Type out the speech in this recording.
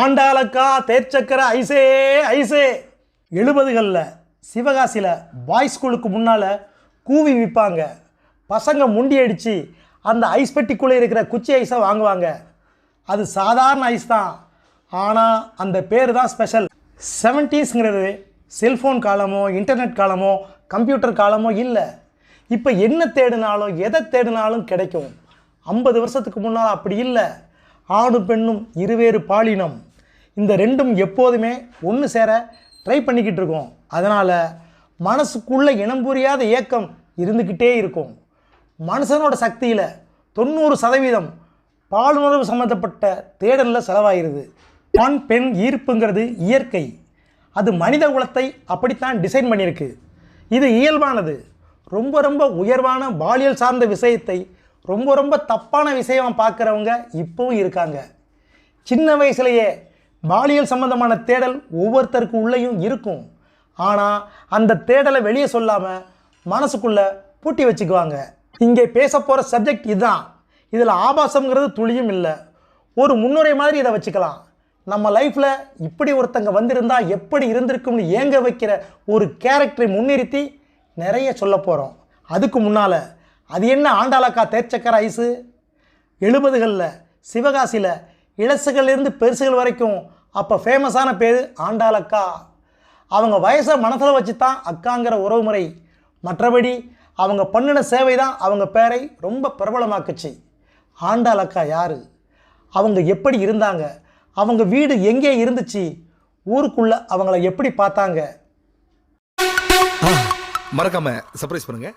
ஆண்டாளக்கா தேர்ச்சக்கர ஐசே ஐசே. எழுபதுகளில் சிவகாசியில் பாய்ஸ் ஸ்கூலுக்கு முன்னால் கூவி விற்பாங்க பசங்க முண்டி அடித்து அந்த ஐஸ் பெட்டிக்குள்ளே இருக்கிற குச்சி ஐஸை வாங்குவாங்க. அது சாதாரண ஐஸ் தான். ஆனால் அந்த பேர் தான் ஸ்பெஷல் செவன்டீஸ்ங்கிறது செல்ஃபோன் காலமோ இன்டர்நெட் காலமோ கம்ப்யூட்டர் காலமோ இல்லை. இப்போ என்ன தேடினாலும் எதை தேடினாலும் கிடைக்கும். ஐம்பது வருஷத்துக்கு முன்னால் அப்படி இல்லை. ஆணும் பெண்ணும் இருவேறு பாலினம். இந்த ரெண்டும் எப்போதுமே ஒன்று சேர ட்ரை பண்ணிக்கிட்டு இருக்கோம். அதனால் மனசுக்குள்ளே இனம் புரியாத ஏக்கம் இருந்துக்கிட்டே இருக்கும். மனுஷனோட சக்தியில் தொண்ணூறு சதவீதம் பாலுணர்வு சம்மந்தப்பட்ட தேடலில் செலவாகிறது ஆண் பெண் ஈர்ப்புங்கிறது இயற்கை. அது மனித குலத்தை அப்படித்தான் டிசைன் பண்ணியிருக்கு. இது இயல்பானது. ரொம்ப ரொம்ப உயர்வான பாலியல் சார்ந்த விஷயத்தை ரொம்ப ரொம்ப தப்பான விஷயம் பார்க்குறவங்க இப்போவும் இருக்காங்க. சின்ன வயசுலேயே பாலியல் சம்பந்தமான தேடல் ஒவ்வொருத்தருக்கு உள்ளேயும் இருக்கும். ஆனால் அந்த தேடலை வெளியே சொல்லாமல் மனசுக்குள்ளே பூட்டி வச்சுக்குவாங்க. இங்கே பேச போகிற சப்ஜெக்ட் இதுதான். இதில் ஆபாசங்கிறது துளியும் இல்லை. ஒரு முன்னுரை மாதிரி இதை வச்சுக்கலாம். நம்ம லைஃப்பில் இப்படி ஒருத்தங்க வந்திருந்தா எப்படி இருந்திருக்கும்னு ஏங்க வைக்கிற ஒரு கேரக்டரை முன்னிறுத்தி நிறைய சொல்ல போகிறோம் அதுக்கு முன்னால் அது என்ன ஆண்டாளக்கா தேர்ச்சக்கர ஐஸு எழுபதுகளில் சிவகாசியில் இளசுகள்லேருந்து பெருசுகள் வரைக்கும் அப்போ ஃபேமஸான பேர் ஆண்டாளக்கா. அவங்க வயசை மனசில் வச்சு தான் அக்காங்கிற உறவுமுறை. மற்றபடி அவங்க பண்ணின சேவை தான் அவங்க பேரை ரொம்ப பிரபலமாக்குச்சு. ஆண்டாளக்கா யார்? அவங்க எப்படி இருந்தாங்க? அவங்க வீடு எங்கே இருந்துச்சு? ஊருக்குள்ளே அவங்கள எப்படி பார்த்தாங்க? மறக்காம சர்ப்ரைஸ் பண்ணுங்க.